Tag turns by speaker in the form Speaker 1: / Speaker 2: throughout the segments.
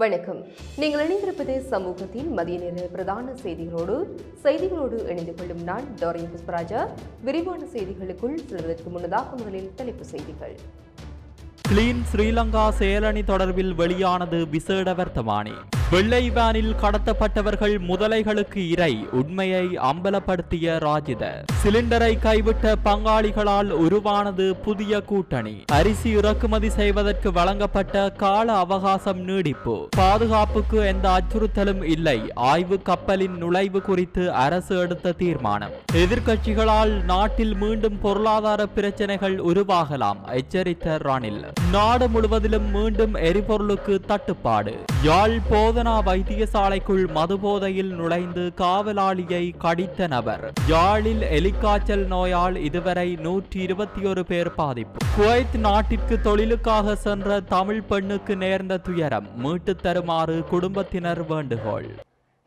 Speaker 1: வணக்கம். நீங்கள் இணைந்திருப்பது சமூகத்தின் மதிய நேர பிரதான செய்திகளோடு செய்திகளோடு இணைந்து கொள்ளும் நான் டோரின் புஷ்பராஜா. விரிவான செய்திகளுக்குள் செல்வதற்கு முன்னதாக முதலில் தலைப்பு செய்திகள்.
Speaker 2: கிளீன் ஸ்ரீலங்கா செயலணி தொடர்பில் வெளியானது விசேட வர்த்தமானி. வெள்ளை வேனில் கடத்தப்பட்டவர்கள் முதலைகளுக்கு இரை உண்மையை அம்பலப்படுத்திய ராஜித சிலிண்டரை கைவிட்ட பங்காளிகளால் உருவானது புதிய கூட்டணி. அரிசி இறக்குமதி செய்வதற்கு வழங்கப்பட்ட கால அவகாசம் நீடிப்பு. பாதுகாப்புக்கு எந்த அச்சுறுத்தலும் இல்லை ஆய்வு கப்பலின் நுழைவு குறித்து அரசு எடுத்த தீர்மானம். எதிர்க்கட்சிகளால் நாட்டில் மீண்டும் பொருளாதார பிரச்சனைகள் உருவாகலாம் எச்சரித்த ரணில். நாடு முழுவதிலும் மீண்டும் எரிபொருளுக்கு தட்டுப்பாடு. யாழ் போதனா வைத்தியசாலைக்குள் மதுபோதையில் நுழைந்து காவலாளியை கடித்த நபர். யாழில் எலிக்காய்ச்சல் நோயால் இதுவரை நூற்றி இருபத்தி ஒரு பேர் பாதிப்பு. குவைத் நாட்டிற்கு தொழிலுக்காக சென்ற தமிழ் பெண்ணுக்கு நேர்ந்த துயரம். மீட்டு தருமாறு குடும்பத்தினர் வேண்டுகோள்.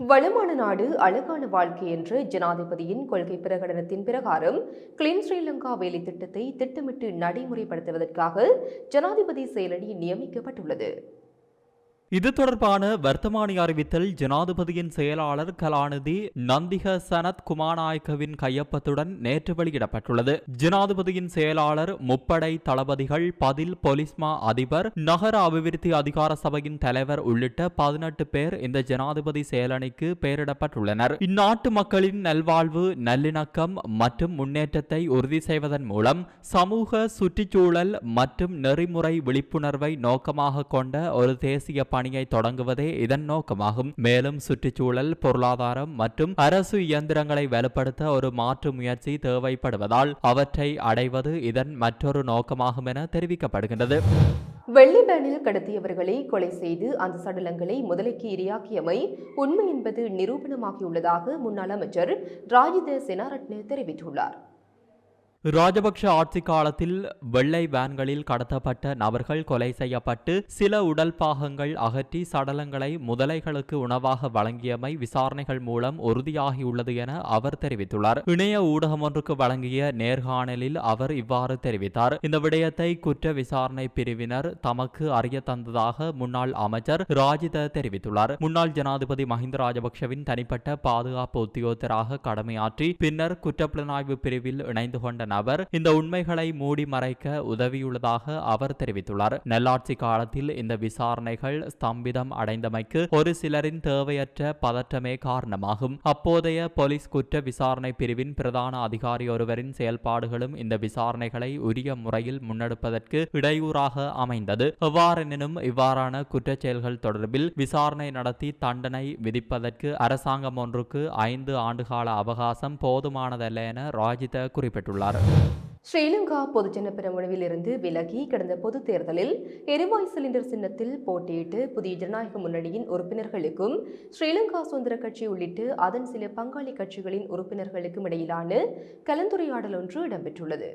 Speaker 1: வளமான நாடு அழகான வாழ்க்கை என்ற ஜனாதிபதியின் கொள்கை பிரகடனத்தின் பிரகாரம் கிளீன் ஸ்ரீலங்கா வேலை திட்டத்தை திட்டமிட்டு நடைமுறைப்படுத்துவதற்காக ஜனாதிபதி செயலணி நியமிக்கப்பட்டுள்ளது.
Speaker 2: இது தொடர்பான வர்த்தமானி அறிவித்தல் ஜனாதிபதியின் செயலாளர் கலாநிதி நந்திக சனத் குமாநாயக்கவின் கையொப்பத்துடன் நேற்று வெளியிடப்பட்டுள்ளது. ஜனாதிபதியின் செயலாளர் முப்படை தளபதிகள் பதில் பொலிஸ்மா அதிபர் நகர அபிவிருத்தி அதிகார சபையின் தலைவர் உள்ளிட்ட பதினெட்டு பேர் இந்த ஜனாதிபதி செயலணிக்கு பெயரிடப்பட்டுள்ளனர். இந்நாட்டு மக்களின் நல்வாழ்வு நல்லிணக்கம் மற்றும் முன்னேற்றத்தை உறுதி செய்வதன் மூலம் சமூக சுற்றுச்சூழல் மற்றும் நெறிமுறை விழிப்புணர்வை நோக்கமாக கொண்ட ஒரு தேசிய பணியை தொடங்குவதே இதன் நோக்கமாகும். மேலும் சுற்றுச்சூழல் பொருளாதாரம் மற்றும் அரசு இயந்திரங்களை வலுப்படுத்த ஒரு மாற்று முயற்சி தேவைப்படுவதால் அவற்றை அடைவது இதன் மற்றொரு நோக்கமாகும் என தெரிவிக்கப்படுகின்றது.
Speaker 1: வெள்ளி பேனில் கடத்தியவர்களை கொலை செய்து அந்த சடலங்களை முதலைக்கு இரையாக்கியமை உண்மை என்பது நிரூபணமாகியுள்ளதாக முன்னாள் அமைச்சர் ராஜித செனாரட்ன தெரிவித்துள்ளார்.
Speaker 2: ராஜபக்ஷ ஆட்சி காலத்தில் வெள்ளை வேன்களில் கடத்தப்பட்ட நபர்கள் கொலை செய்யப்பட்டு சில உடல் பாகங்கள் அகற்றி சடலங்களை முதலைகளுக்கு உணவாக வழங்கியமை விசாரணைகள் மூலம் உறுதியாகியுள்ளது என அவர் தெரிவித்துள்ளார். இணைய ஊடகம் ஒன்றுக்கு வழங்கிய நேர்காணலில் அவர் இவ்வாறு தெரிவித்தார். இந்த விடயத்தை குற்ற விசாரணை பிரிவினர் தமக்கு அறிய தந்ததாக முன்னாள் அமைச்சர் ராஜித தெரிவித்துள்ளார். முன்னாள் ஜனாதிபதி மஹிந்த ராஜபக்ஷவின் தனிப்பட்ட பாதுகாப்பு உத்தியோகத்தராக கடமையாற்றி பின்னர் குற்றப்புலனாய்வு பிரிவில் இணைந்து கொண்ட நபர் இந்த உண்மைகளை மூடி மறைக்க உதவியுள்ளதாக அவர் தெரிவித்துள்ளார். நல்லாட்சி காலத்தில் இந்த விசாரணைகள் ஸ்தம்பிதம் அடைந்தமைக்கு ஒரு சிலரின் தேவையற்ற பதற்றமே காரணமாகும். அப்போதைய போலீஸ் குற்ற விசாரணை பிரிவின் பிரதான அதிகாரி ஒருவரின் செயல்பாடுகளும் இந்த விசாரணைகளை உரிய முறையில் முன்னெடுப்பதற்கு இடையூறாக அமைந்தது. எவ்வாறெனினும் இவ்வாறான குற்றச் செயல்கள் தொடர்பில் விசாரணை நடத்தி தண்டனை விதிப்பதற்கு அரசாங்கம் ஒன்றுக்கு ஐந்து ஆண்டுகால அவகாசம் போதுமானதல்ல என ராஜித குறிப்பிட்டுள்ளார்.
Speaker 1: ஸ்ரீலங்கா பொதுஜன பெரமுனவில் இருந்து விலகி கடந்த பொது தேர்தலில் எரிவாயு சிலிண்டர் சின்னத்தில் போட்டியிட்டு புதிய ஜனநாயக முன்னணியின் உறுப்பினர்களுக்கும் ஸ்ரீலங்கா சுதந்திர கட்சி உள்ளிட்டு அதன் சில பங்காளி கட்சிகளின் உறுப்பினர்களுக்கும் இடையிலான கலந்துரையாடல் ஒன்று இடம்பெற்றுள்ளது.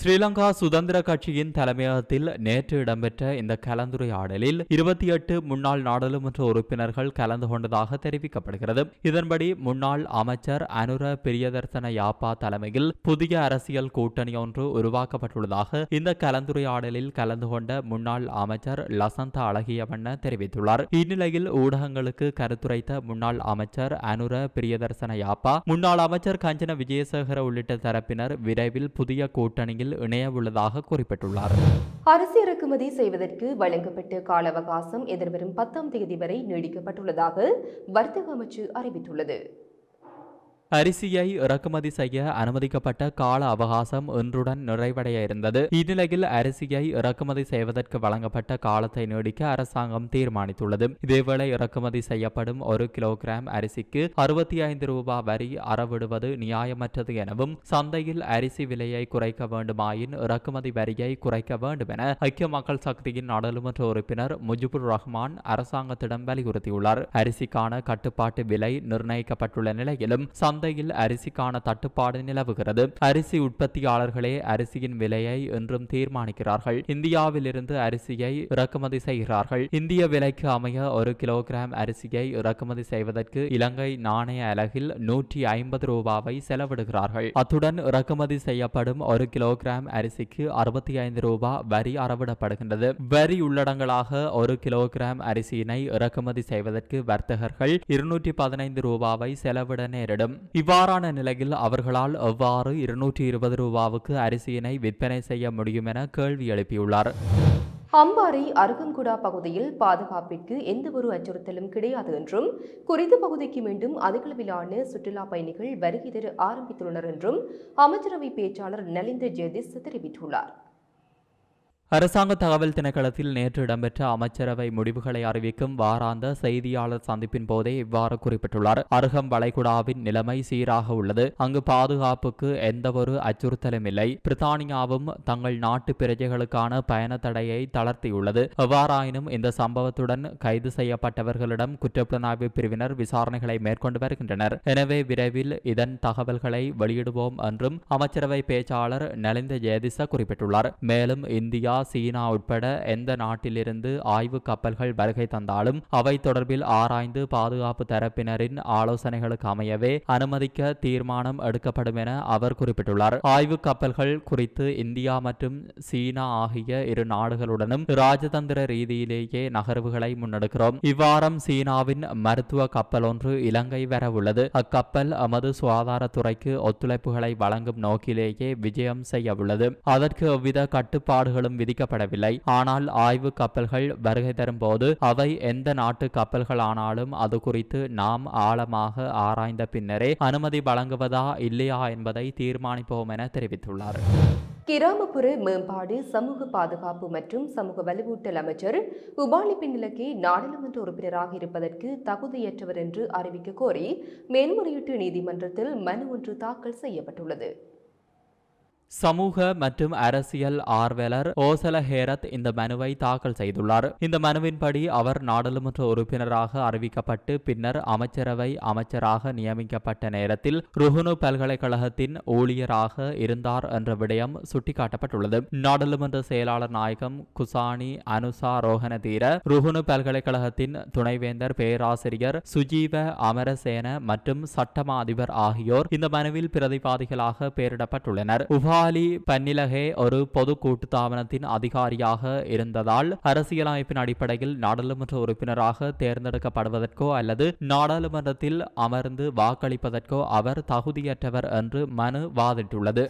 Speaker 2: ஸ்ரீலங்கா சுதந்திர கட்சியின் தலைமையகத்தில் நேற்று இடம்பெற்ற இந்த கலந்துரையாடலில் இருபத்தி எட்டு முன்னாள் நாடாளுமன்ற உறுப்பினர்கள் கலந்து கொண்டதாக தெரிவிக்கப்படுகிறது. இதன்படி முன்னாள் அமைச்சர் அனுர பிரியதர்சன யாப்பா தலைமையில் புதிய அரசியல் கூட்டணி ஒன்று உருவாக்கப்பட்டுள்ளதாக இந்த கலந்துரையாடலில் கலந்து கொண்ட முன்னாள் அமைச்சர் லசந்த அழகியவண்ண தெரிவித்துள்ளார். இந்நிலையில் ஊடகங்களுக்கு கருத்துரைத்த முன்னாள் அமைச்சர் அனுர பிரியதர்சன யாப்பா முன்னாள் அமைச்சர் கஞ்சன விஜயசேகர உள்ளிட்ட தரப்பினர் விரைவில் புதிய கூட்டணியில் இணைய உள்ளதாக குறிப்பிட்டுள்ளார்.
Speaker 1: அரிசி இறக்குமதி செய்வதற்கு வழங்கப்பட்ட கால அவகாசம் எதிர்வரும் பத்தாம் தேதி வரை நீடிக்கப்பட்டுள்ளதாக வர்த்தக அமைச்சு அறிவித்துள்ளது.
Speaker 2: அரிசியை இறக்குமதி செய்ய அனுமதிக்கப்பட்ட கால அவகாசம் இன்றுடன் நிறைவடைய இருந்தது இந்நிலையில் அரிசியை இறக்குமதி செய்வதற்கு வழங்கப்பட்ட காலத்தை நீடிக்க அரசாங்கம் தீர்மானித்துள்ளது. இதேவேளை இறக்குமதி செய்யப்படும் ஒரு கிலோகிராம் அரிசிக்கு அறுபத்தி ஐந்து ரூபாய் வரி அறவிடுவது நியாயமற்றது எனவும் சந்தையில் அரிசி விலையை குறைக்க வேண்டுமாயின் இறக்குமதி வரியை குறைக்க வேண்டும் என ஐக்கிய மக்கள் சக்தியின் நாடாளுமன்ற உறுப்பினர் முஜிபுர் ரஹ்மான் அரசாங்கத்திடம் வலியுறுத்தியுள்ளார். அரிசிக்கான கட்டுப்பாட்டு விலை நிர்ணயிக்கப்பட்டுள்ள நிலையிலும் சந்தையில் அரிசிக்கான தட்டுப்பாடு நிலவுகிறது. அரிசி உற்பத்தியாளர்களே அரிசியின் விலையை என்றும் தீர்மானிக்கிறார்கள். இந்தியாவிலிருந்து அரிசியை இறக்குமதி செய்கிறார்கள். இந்திய விலைக்கு அமைய ஒரு கிலோகிராம் அரிசியை இறக்குமதி செய்வதற்கு இலங்கை நாணய அலகில் நூற்றி ஐம்பது ரூபாவை செலவிடுகிறார்கள். அத்துடன் இறக்குமதி செய்யப்படும் ஒரு கிலோகிராம் அரிசிக்கு அறுபத்தி ஐந்து ரூபாய் வரி அறவிடப்படுகின்றது. வரி உள்ளடங்களாக ஒரு கிலோகிராம் அரிசியினை இறக்குமதி செய்வதற்கு வர்த்தகர்கள் இருநூற்றி பதினைந்து ரூபாவை செலவிட நேரிடும். இவ்வாறான நிலையில் அவர்களால் எவ்வாறு இருநூற்றி இருபது ரூபாவுக்கு அரிசியினை விற்பனை செய்ய முடியும் என கேள்வி எழுப்பியுள்ளார்.
Speaker 1: அம்பாறை அருகங்குடா பகுதியில் பாதுகாப்பிற்கு எந்தவொரு அச்சுறுத்தலும் கிடையாது என்றும் குறித்த பகுதிக்கு மீண்டும் அதிகளவிலான சுற்றுலா பயணிகள் வருகை தர ஆரம்பித்துள்ளனர் என்றும் அமைச்சரவை பேச்சாளர் நலிந்த ஜெயதிஸ் தெரிவித்துள்ளார்.
Speaker 2: அரசாங்க தகவல் திணைக்களத்தில் நேற்று இடம்பெற்ற அமைச்சரவை முடிவுகளை அறிவிக்கும் வாராந்த செய்தியாளர் சந்திப்பின் போதே இவ்வாறு குறிப்பிட்டுள்ளார். அருகம் வளைகுடாவின் நிலைமை சீராக உள்ளது. அங்கு பாதுகாப்புக்கு எந்தவொரு அச்சுறுத்தலும் இல்லை. பிரித்தானியாவும் தங்கள் நாட்டு பிரஜைகளுக்கான பயண தடையை தளர்த்தியுள்ளது. எவ்வாறாயினும் இந்த சம்பவத்துடன் கைது செய்யப்பட்டவர்களிடம் குற்றப்புலனாய்வு பிரிவினர் விசாரணைகளை மேற்கொண்டு வருகின்றனர். எனவே விரைவில் இதன் தகவல்களை வெளியிடுவோம் என்றும் அமைச்சரவை பேச்சாளர் நலிந்த ஜெயதிச குறிப்பிட்டுள்ளார். மேலும் இந்தியா சீனா உட்பட எந்த நாட்டிலிருந்து ஆய்வு கப்பல்கள் வருகை தந்தாலும் அவை தொடர்பில் ஆராய்ந்து பாதுகாப்பு தரப்பினரின் ஆலோசனைகளுக்கு அமையவே அனுமதிக்க தீர்மானம் எடுக்கப்படும் என அவர் குறிப்பிட்டுள்ளார். ஆய்வு கப்பல்கள் குறித்து இந்தியா மற்றும் சீனா ஆகிய இரு நாடுகளுடனும் ராஜதந்திர ரீதியிலேயே நகர்வுகளை முன்னெடுக்கிறோம். இவ்வாரம் சீனாவின் மருத்துவ கப்பல் ஒன்று இலங்கை வரவுள்ளது. அக்கப்பல் அமது சுகாதாரத்துறைக்கு ஒத்துழைப்புகளை வழங்கும் நோக்கிலேயே விஜயம் செய்ய உள்ளது அதற்கு எவ்வித கட்டுப்பாடுகளும் விதிக்கப்படவில்லை. ஆனால் ஆய்வு கப்பல்கள் வருகை தரும் போது அவை எந்த நாட்டு கப்பல்கள் ஆனாலும் அது குறித்து நாம் ஆழமாக ஆராய்ந்த பின்னரே அனுமதி வழங்குவதா இல்லையா என்பதை தீர்மானிப்போம் என தெரிவித்துள்ளார்.
Speaker 1: கிராமப்புற மேம்பாடு சமூக பாதுகாப்பு மற்றும் சமூக வலுவூட்டல் அமைச்சர் உபாலி பின்னிலக்கே நாடாளுமன்ற உறுப்பினராக இருப்பதற்கு தகுதியற்றவர் என்று அறிவிக்க கோரி மேல்முறையீட்டு நீதிமன்றத்தில் மனு ஒன்று தாக்கல் செய்யப்பட்டுள்ளது.
Speaker 2: சமூக மற்றும் அரசியல் ஆர்வலர் ஓசல ஹேரத் இந்த மனுவை தாக்கல் செய்துள்ளார். இந்த மனுவின்படி அவர் நாடாளுமன்ற உறுப்பினராக அறிவிக்கப்பட்டு பின்னர் அமைச்சரவை அமைச்சராக நியமிக்கப்பட்ட நேரத்தில் ருஹுனு பல்கலைக்கழகத்தின் ஊழியராக இருந்தார் என்ற விடயம் சுட்டிக்காட்டப்பட்டுள்ளது. நாடாளுமன்ற செயலாளர் நாயகம் குசானி அனுசா ரோஹனதீர ருஹுனு பல்கலைக்கழகத்தின் துணைவேந்தர் பேராசிரியர் சுஜீவ அமரசேன மற்றும் சட்டமா அதிபர் ஆகியோர் இந்த மனுவில் பிரதிவாதிகளாக பெயரிடப்பட்டுள்ளனர். உபாலி பன்னிலகே ஒரு பொது கூட்டுத்தாபனத்தின் அதிகாரியாக இருந்ததால் அரசியலமைப்பின் அடிப்படையில் நாடாளுமன்ற உறுப்பினராக தேர்ந்தெடுக்கப்படுவதற்கோ அல்லது நாடாளுமன்றத்தில் அமர்ந்து வாக்களிப்பதற்கோ அவர் தகுதியற்றவர் என்று மனு வாதிட்டுள்ளது.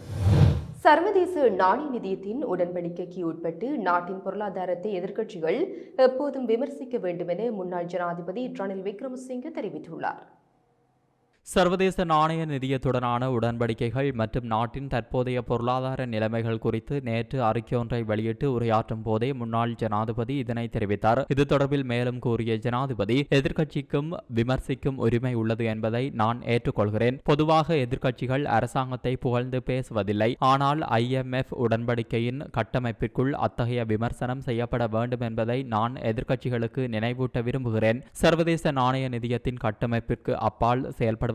Speaker 1: சர்வதேச நாணய நிதியத்தின் உடன்படிக்கைக்கு உட்பட்டு நாட்டின் பொருளாதாரத்தை எதிர்க்கட்சிகள் எப்போதும் விமர்சிக்க வேண்டும் என முன்னாள் ஜனாதிபதி ரணில் விக்ரமசிங்கே தெரிவித்துள்ளார்.
Speaker 2: சர்வதேச நாணய நிதியத்துடனான உடன்படிக்கைகள் மற்றும் நாட்டின் தற்போதைய பொருளாதார நிலைமைகள் குறித்து நேற்று அறிக்கையொன்றை வெளியிட்டு உரையாற்றும் போதே முன்னாள் ஜனாதிபதி இதனை தெரிவித்தார். இது தொடர்பில் மேலும் கூறிய ஜனாதிபதி எதிர்க்கட்சிக்கும் விமர்சிக்கும் உரிமை உள்ளது என்பதை நான் ஏற்றுக்கொள்கிறேன். பொதுவாக எதிர்க்கட்சிகள் அரசாங்கத்தை புகழ்ந்து பேசுவதில்லை. ஆனால் ஐஎம்எஃப் உடன்படிக்கையின் கட்டமைப்பிற்குள் அத்தகைய விமர்சனம் செய்யப்பட வேண்டும் என்பதை நான் எதிர்க்கட்சிகளுக்கு நினைவூட்ட விரும்புகிறேன். சர்வதேச நாணய நிதியத்தின் கட்டமைப்பிற்கு அப்பால்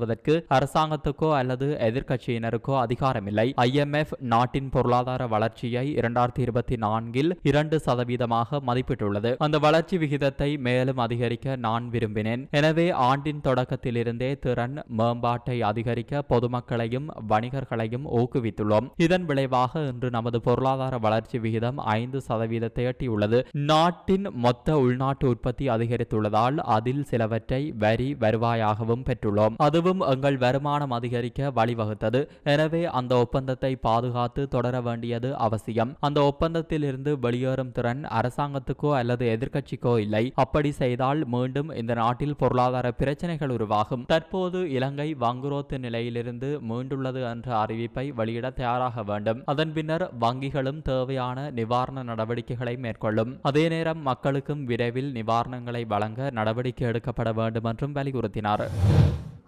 Speaker 2: செயல்படுவதற்கு அரசாங்கத்துக்கோ அல்லது எதிர்க்கட்சியினருக்கோ அதிகாரமில்லை. ஐஎம்எஃப் நாட்டின் பொருளாதார வளர்ச்சியை இரண்டாயிரத்தி இருபத்தி நான்கில் இரண்டு சதவீதமாக மதிப்பிட்டுள்ளது. அந்த வளர்ச்சி விகிதத்தை மேலும் அதிகரிக்க நான் விரும்பினேன். எனவே ஆண்டின் தொடக்கத்திலிருந்தே திறன் மேம்பாட்டை அதிகரிக்க பொதுமக்களையும் வணிகர்களையும் ஊக்குவித்துள்ளோம். இதன் விளைவாக இன்று நமது பொருளாதார வளர்ச்சி விகிதம் ஐந்து சதவீதத்தை எட்டியுள்ளது. நாட்டின் மொத்த உள்நாட்டு உற்பத்தி அதிகரித்துள்ளதால் அதில் சிலவற்றை வரி வருவாயாகவும் பெற்றுள்ளோம். அதுவும் அதுவும் எங்கள் வருமானம் அதிகரிக்க வழிவகுத்தது. எனவே அந்த ஒப்பந்தத்தை பாதுகாத்து தொடர வேண்டியது அவசியம். அந்த ஒப்பந்தத்தில் இருந்து வெளியேறும் திறன் அரசாங்கத்துக்கோ அல்லது எதிர்க்கட்சிக்கோ இல்லை. அப்படி செய்தால் மீண்டும் இந்த நாட்டில் பொருளாதார பிரச்சனைகள் உருவாகும். தற்போது இலங்கை வங்குரோத்து நிலையிலிருந்து மீண்டுள்ளது என்ற அறிவிப்பை வெளியிட தயாராக வேண்டும். அதன் பின்னர் வங்கிகளும் தேவையான நிவாரண நடவடிக்கைகளை மேற்கொள்ளும். அதே நேரம் மக்களுக்கும் விரைவில் நிவாரணங்களை வழங்க நடவடிக்கை எடுக்கப்பட வேண்டும் என்றும் வலியுறுத்தினார்.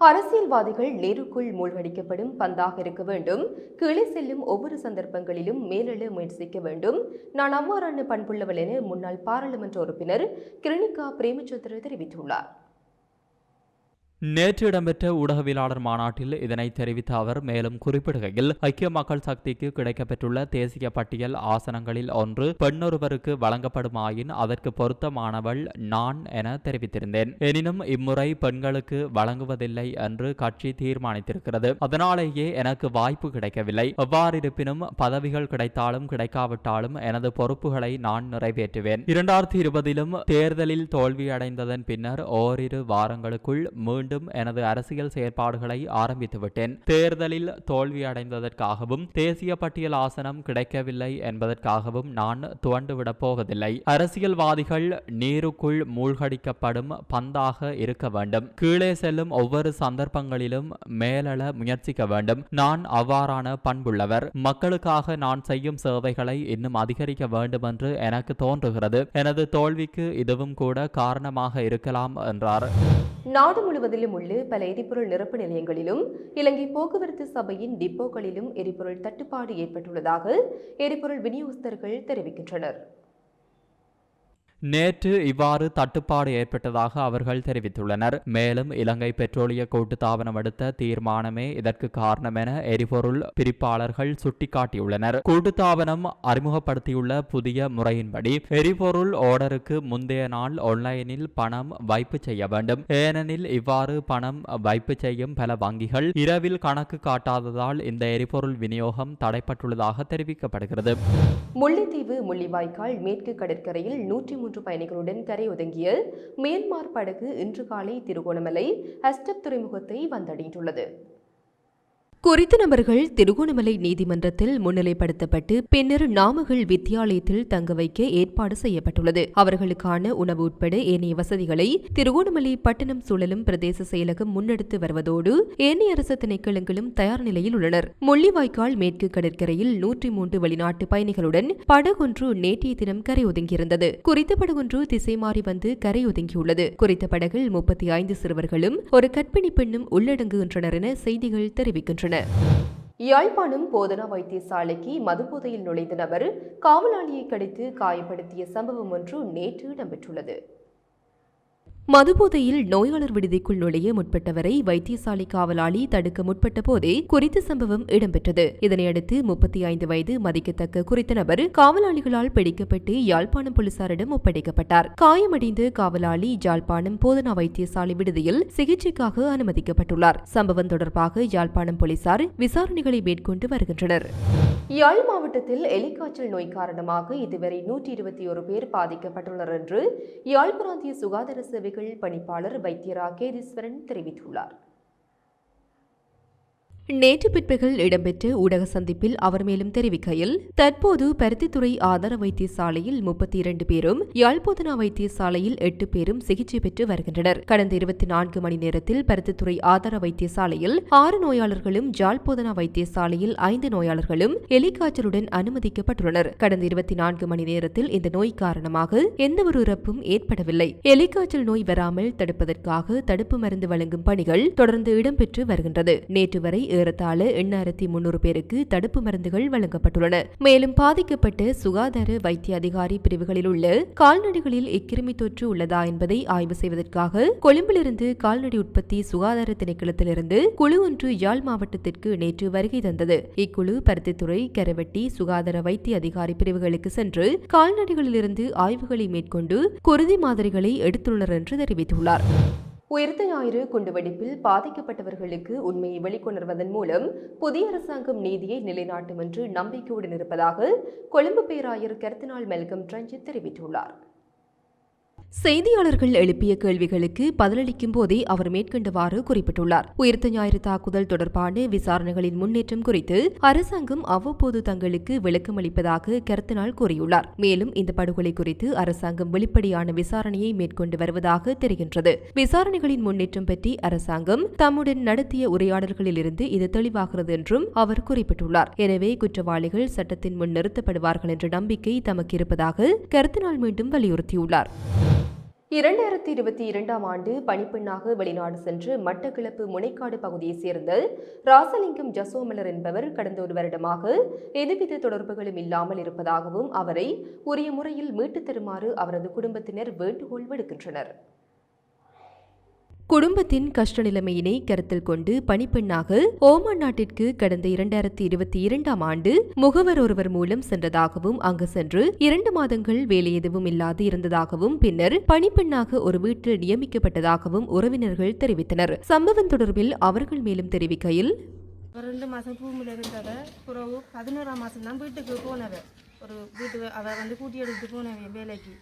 Speaker 1: அரசியல்வாதிகள் நேருக்குள் மூழ்கடிக்கப்படும் பந்தாக இருக்க வேண்டும். கீழே செல்லும் ஒவ்வொரு சந்தர்ப்பங்களிலும் மேலெழ முயற்சிக்க வேண்டும். நான் அவ்வாறான பண்புள்ளவள் என முன்னாள் பாராளுமன்ற உறுப்பினர் கிருணிகா பிரேமச்சந்திர தெரிவித்துள்ளார்.
Speaker 2: நேற்று இடம்பெற்ற ஊடகவியலாளர் மாநாட்டில் இதனை தெரிவித்த அவர் மேலும் குறிப்பிடுகையில் ஐக்கிய மக்கள் சக்திக்கு கிடைக்கப்பெற்றுள்ள தேசிய பட்டியல் ஆசனங்களில் ஒன்று பெண்ணொருவருக்கு வழங்கப்படுமாயின் அதற்கு பொருத்தமானவள் நான் என தெரிவித்திருந்தேன். எனினும் இம்முறை பெண்களுக்கு வழங்குவதில்லை என்று கட்சி தீர்மானித்திருக்கிறது. அதனாலேயே எனக்கு வாய்ப்பு கிடைக்கவில்லை. எவ்வாறிருப்பினும் பதவிகள் கிடைத்தாலும் கிடைக்காவிட்டாலும் எனது பொறுப்புகளை நான் நிறைவேற்றுவேன். இரண்டாயிரத்தி இருபதிலும் தேர்தலில் தோல்வியடைந்ததன் பின்னர் ஓரிரு வாரங்களுக்குள் மீண்டும் எனது அரசியல் செயற்பாடுகளை ஆரம்பித்துவிட்டேன். தேர்தலில் தோல்வியடைந்ததற்காகவும் தேசிய பட்டியல் ஆசனம் கிடைக்கவில்லை என்பதற்காகவும் நான் துவண்டுவிடப் போவதில்லை. அரசியல்வாதிகள் நீருக்குள் மூழ்கடிக்கப்படும் பந்தாக இருக்க வேண்டும். கீழே செல்லும் ஒவ்வொரு சந்தர்ப்பங்களிலும் மேலள முயற்சிக்க வேண்டும். நான் அவ்வாறான பண்புள்ளவர். மக்களுக்காக நான் செய்யும் சேவைகளை இன்னும் அதிகரிக்க வேண்டும் என்று எனக்கு தோன்றுகிறது. எனது தோல்விக்கு இதுவும் கூட காரணமாக இருக்கலாம் என்றார்.
Speaker 1: நாடு முழுவதிலும் உள்ள பல எரிபொருள் நிரப்பு நிலையங்களிலும் இலங்கை போக்குவரத்து சபையின் டிப்போக்களிலும் எரிபொருள் தட்டுப்பாடு ஏற்பட்டுள்ளதாக எரிபொருள் விநியோகஸ்தர்கள் தெரிவிக்கின்றனர்.
Speaker 2: நேற்று இவ்வாறு தட்டுப்பாடு ஏற்பட்டதாக அவர்கள் தெரிவித்துள்ளனர். மேலும் இலங்கை பெட்ரோலிய கூட்டுத்தாபனம் எடுத்த தீர்மானமே இதற்கு காரணம் என எரிபொருள் பிரிப்பாளர்கள் சுட்டிக்காட்டியுள்ளனர். கூட்டுத்தாபனம் அறிமுகப்படுத்தியுள்ள புதிய முறையின்படி எரிபொருள் ஓர்டருக்கு முந்தைய நாள் ஆன்லைனில் பணம் வைப்பு செய்ய வேண்டும். ஏனெனில் இவ்வாறு பணம் வைப்பு செய்யும் பல வங்கிகள் இரவில் கணக்கு காட்டாததால் இந்த எரிபொருள் விநியோகம் தடைப்பட்டுள்ளதாக தெரிவிக்கப்படுகிறது.
Speaker 1: முல்லைத்தீவு முள்ளிவாய்க்கால் மேற்கு கடற்கரையில் நூற்றி மூன்று பயணிகளுடன் கரை ஒதுங்கிய மியான்மார் படகு இன்று காலை திருகோணமலை அஸ்டப் துறைமுகத்தை வந்தடைந்துள்ளது. குறித்த நபர்கள் திருகோணமலை நீதிமன்றத்தில் முன்னிலைப்படுத்தப்பட்டு பின்னர் நாமகள் வித்தியாலயத்தில் தங்க வைக்க ஏற்பாடு செய்யப்பட்டுள்ளது. அவர்களுக்கான உணவு உட்பட ஏனைய வசதிகளை திருகோணமலை பட்டணம் சூழலும் பிரதேச செயலகம் முன்னெடுத்து வருவதோடு ஏனைய அரசு திணைக்களங்களும் தயார் நிலையில் உள்ளனர். முள்ளிவாய்க்கால் மேற்கு கடற்கரையில் நூற்றி மூன்று வெளிநாட்டு பயணிகளுடன் படகொன்று நேற்றைய தினம் கரை ஒதுங்கியிருந்தது. குறித்த படகொன்று திசை மாறி வந்து கரை ஒதுங்கியுள்ளது. குறித்த படகில் முப்பத்தி ஐந்து சிறுவர்களும் ஒரு கற்பிணி பெண்ணும் உள்ளடங்குகின்றனர் என செய்திகள் தெரிவிக்கின்றன. யாழ்ப்பாணம் போதனா வைத்தியசாலைக்கு மதுபோதையில் நுழைந்த நபர் காவலாளியை கடித்து காயப்படுத்திய சம்பவம் ஒன்று நேற்று இடம்பெற்றுள்ளது. மதுபோதையில் நோயாளர் விடுதிக்குள் நுழைய முற்பட்டவரை வைத்தியசாலை காவலாளி தடுக்க முற்பட்ட போதே குறித்த சம்பவம் இடம்பெற்றது. இதனையடுத்து முப்பத்தி ஐந்து வயது மதிக்கத்தக்க குறித்த நபர் காவலாளிகளால் பிடிக்கப்பட்டு யாழ்ப்பாணம் போலீசாரிடம் ஒப்படைக்கப்பட்டார். காயமடைந்த காவலாளி யாழ்ப்பாணம் போதனா வைத்தியசாலை விடுதியில் சிகிச்சைக்காக அனுமதிக்கப்பட்டுள்ளார். சம்பவம் தொடர்பாக யாழ்ப்பாணம் போலீசார் விசாரணைகளை மேற்கொண்டு வருகின்றனர். யாழ் மாவட்டத்தில் எலிக்காய்ச்சல் நோய் காரணமாக இதுவரை நூற்றி இருபத்தி ஒரு பேர் பாதிக்கப்பட்டுள்ளனர் என்று யாழ் பிராந்திய சுகாதார சேவைகள் பணிப்பாளர் வைத்தியரா கேதீஸ்வரன் தெரிவித்துள்ளார். நேற்று பிற்பகல் இடம்பெற்ற ஊடக சந்திப்பில் அவர் மேலும் தெரிவிக்கையில் தற்போது பருத்தித்துறை ஆதார வைத்தியசாலையில் முப்பத்தி இரண்டு பேரும் யாழ்ப்பாண வைத்தியசாலையில் எட்டு பேரும் சிகிச்சை பெற்று வருகின்றனர். கடந்த இருபத்தி நான்கு மணி நேரத்தில் பருத்தித்துறை ஆதார வைத்தியசாலையில் ஆறு நோயாளர்களும் ஜாழ்போதனா வைத்தியசாலையில் ஐந்து நோயாளர்களும் எலிக்காய்ச்சலுடன் அனுமதிக்கப்பட்டுள்ளனர். கடந்த இருபத்தி நான்கு மணி நேரத்தில் இந்த நோய் காரணமாக எந்தவொரு இறப்பும் ஏற்படவில்லை. எலிக்காய்ச்சல் நோய் வராமல் தடுப்பதற்காக தடுப்பு மருந்து வழங்கும் பணிகள் தொடர்ந்து இடம்பெற்று வருகின்றது. நேற்று வரை ஏறத்தாழ எண்ணாயிரத்தி முன்னூறு பேருக்கு தடுப்பு மருந்துகள் வழங்கப்பட்டுள்ளன. மேலும் பாதிக்கப்பட்ட சுகாதார வைத்திய அதிகாரி பிரிவுகளில் உள்ள கால்நடைகளில் இக்கிருமி தொற்று உள்ளதா என்பதை ஆய்வு செய்வதற்காக கொழும்பிலிருந்து கால்நடை உற்பத்தி சுகாதார திணைக்களத்திலிருந்து குழு ஒன்று யாழ் மாவட்டத்திற்கு நேற்று வருகை தந்தது. இக்குழு பருத்தித்துறை கரவெட்டி சுகாதார வைத்திய அதிகாரி பிரிவுகளுக்கு சென்று கால்நடைகளிலிருந்து ஆய்வுகளை மேற்கொண்டு குருதி மாதிரிகளை எடுத்துள்ளனர் என்று தெரிவித்துள்ளார். உயிர்த்த ஞாயிறு குண்டுவெடிப்பில் பாதிக்கப்பட்டவர்களுக்கு உண்மையை வெளிக்கொணர்வதன் மூலம் புதிய அரசாங்கம் நீதியை நிலைநாட்டும் என்று நம்பிக்கையுடன் இருப்பதாக கொழும்பு பேராயர் கருத்தினால் மெல்கம் ட்ரஞ்சித் தெரிவித்துள்ளார். செய்தியாளர்கள் எழுப்பிய கேள்விகளுக்கு பதிலளிக்கும் போதே அவர் மேற்கண்டவாறு குறிப்பிட்டுள்ளார். உயிர்த்த ஞாயிறு தாக்குதல் தொடர்பான விசாரணைகளின் முன்னேற்றம் குறித்து அரசாங்கம் அவ்வப்போது தங்களுக்கு விளக்கமளிப்பதாக கருத்தினால் கூறியுள்ளார். மேலும் இந்த படுகொலை குறித்து அரசாங்கம் வெளிப்படையான விசாரணையை மேற்கொண்டு வருவதாக தெரிகின்றது. விசாரணைகளின் முன்னேற்றம் பற்றி அரசாங்கம் தம்முடன் நடத்திய உரையாடல்களிலிருந்து இது தெளிவாகிறது என்றும் அவர் குறிப்பிட்டுள்ளார். எனவே குற்றவாளிகள் சட்டத்தின் முன் நிறுத்தப்படுவார்கள் என்ற நம்பிக்கை தமக்கு இருப்பதாக கருத்தினால் மீண்டும் வலியுறுத்தியுள்ளார். இரண்டாயிரத்தி இருபத்தி இரண்டாம் ஆண்டு பணிப்பெண்ணாக வெளிநாடு சென்று மட்டக்கிழப்பு முனைக்காடு பகுதியைச் சேர்ந்த ராசலிங்கம் ஜசோமலர் என்பவர் கடந்த ஒரு வருடமாக எதுவித தொடர்புகளும் இல்லாமல் இருப்பதாகவும் அவரை உரிய முறையில் மீட்டுத் தருமாறு அவரது குடும்பத்தினர் வேண்டுகோள் விடுக்கின்றனர். குடும்பத்தின் கஷ்ட நிலைமையினை கருத்தில் கொண்டு பணிப்பெண்ணாக ஓமான் நாட்டிற்கு கடந்த இரண்டாயிரத்தி இருபத்தி இரண்டாம் ஆண்டு முகவர் ஒருவர் மூலம் சென்றதாகவும் அங்கு சென்று இரண்டு மாதங்கள் வேலை எதுவும் இல்லாது இருந்ததாகவும் பின்னர் பணிப்பெண்ணாக ஒரு வீட்டில் நியமிக்கப்பட்டதாகவும் உறவினர்கள் தெரிவித்தனர். சம்பவம் தொடர்பில் அவர்கள் மேலும் தெரிவிக்கையில்
Speaker 3: ரெண்டு மாதம் பூமியில் இருந்தவ பிறகு பதினோராம் மாதம் தான் வீட்டுக்கு போனவ ஒரு வீட்டு அவ வந்து கூட்டி எடுத்து போனவன் வேலைக்கு.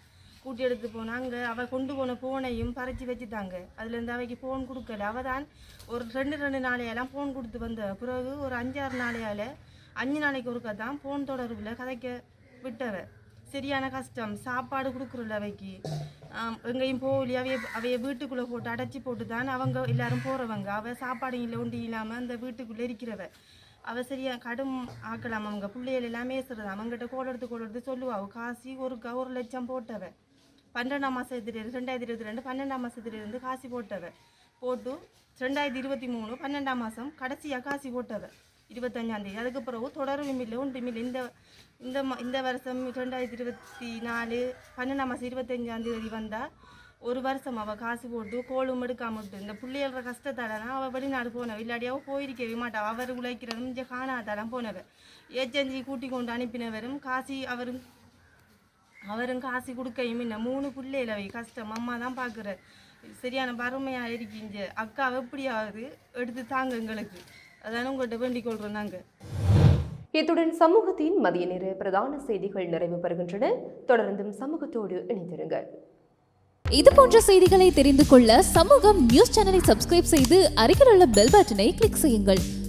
Speaker 3: கூட்டி எடுத்து போனாங்க அங்கே அவள் கொண்டு போன ஃபோனையும் பறித்து வச்சுட்டாங்க. அதுலேருந்து அவைக்கு ஃபோன் கொடுக்கல. அவள் தான் ஒரு ரெண்டு ரெண்டு நாளையெல்லாம் ஃபோன் கொடுத்து வந்த. பிறகு ஒரு அஞ்சாறு நாளையால் அஞ்சு நாளைக்கு ஒருக்கா தான் ஃபோன் தொடர்பில் கதைக்க விட்டவ. சரியான கஷ்டம். சாப்பாடு கொடுக்குறல அவைக்கு. எங்கேயும் போகலையே. அவைய அவைய வீட்டுக்குள்ளே போட்டு அடைச்சி போட்டு தான் அவங்க எல்லாரும் போகிறவங்க அவள் சாப்பாடு இல்லை ஒண்டி இல்லாமல் அந்த வீட்டுக்குள்ளே இருக்கிறவ. அவள் சரியாக கடும் ஆக்கலாம். அவங்க பிள்ளைகள் எல்லாமே பேசுறது அவங்ககிட்ட கோல் எடுத்து கோல் எடுத்து சொல்லுவா. காசி ஒரு க- ஒரு லட்சம் போட்டவ. பன்னெண்டாம் மாதத்துலேருந்து ரெண்டாயிரத்தி இருபத்தி ரெண்டு பன்னெண்டாம் மாதத்துலேருந்து காசி போட்டவ போட்டு ரெண்டாயிரத்தி இருபத்தி மூணு பன்னெண்டாம் மாதம் கடைசியாக காசி போட்டவ இருபத்தஞ்சாந்தேதி அதுக்கு பிறகு தொடரும் இல்லை ஒன்றும் இல்லை. இந்த இந்த இந்த வருஷம் ரெண்டாயிரத்தி இருபத்தி நாலு பன்னெண்டாம் மாதம் இருபத்தஞ்சாந்தேதி வந்தால் ஒரு வருஷம் அவள் காசு போட்டு கோலும் எடுக்காம விட்டு இந்த பிள்ளைகள கஷ்டத்தாலனா அவள் வெளிநாடு போனவ இல்லாட்டியாவ போயிருக்கவே மாட்டாள் அவர் உழைக்கிறதும் இங்கே காணாதாலாம் போனவ ஏஜென்சி கூட்டி கொண்டு அனுப்பினவரும் காசி அவரும் அவரும் காசு கொடுக்கையும் இல்லை. மூணு பிள்ளைகள வை கஷ்டம். அம்மா தான் பார்க்குற. சரியான வறுமையாக இருக்கீங்க அக்காவை எப்படியாவது எடுத்து தாங்க எங்களுக்கு. அதான உங்கள்கிட்ட வேண்டிக் கொள்கிறோம் நாங்கள்
Speaker 1: இத்துடன் சமூகத்தின் மதிய நேர பிரதான செய்திகள் நிறைவு பெறுகின்றன. தொடர்ந்தும் சமூகத்தோடு இணைந்திருங்கள்.
Speaker 4: இது போன்ற செய்திகளை தெரிந்து கொள்ள சமூகம் நியூஸ் சேனலை சப்ஸ்கிரைப் செய்து அருகில் உள்ள பெல் பட்டனை கிளிக் செய்யுங்கள்.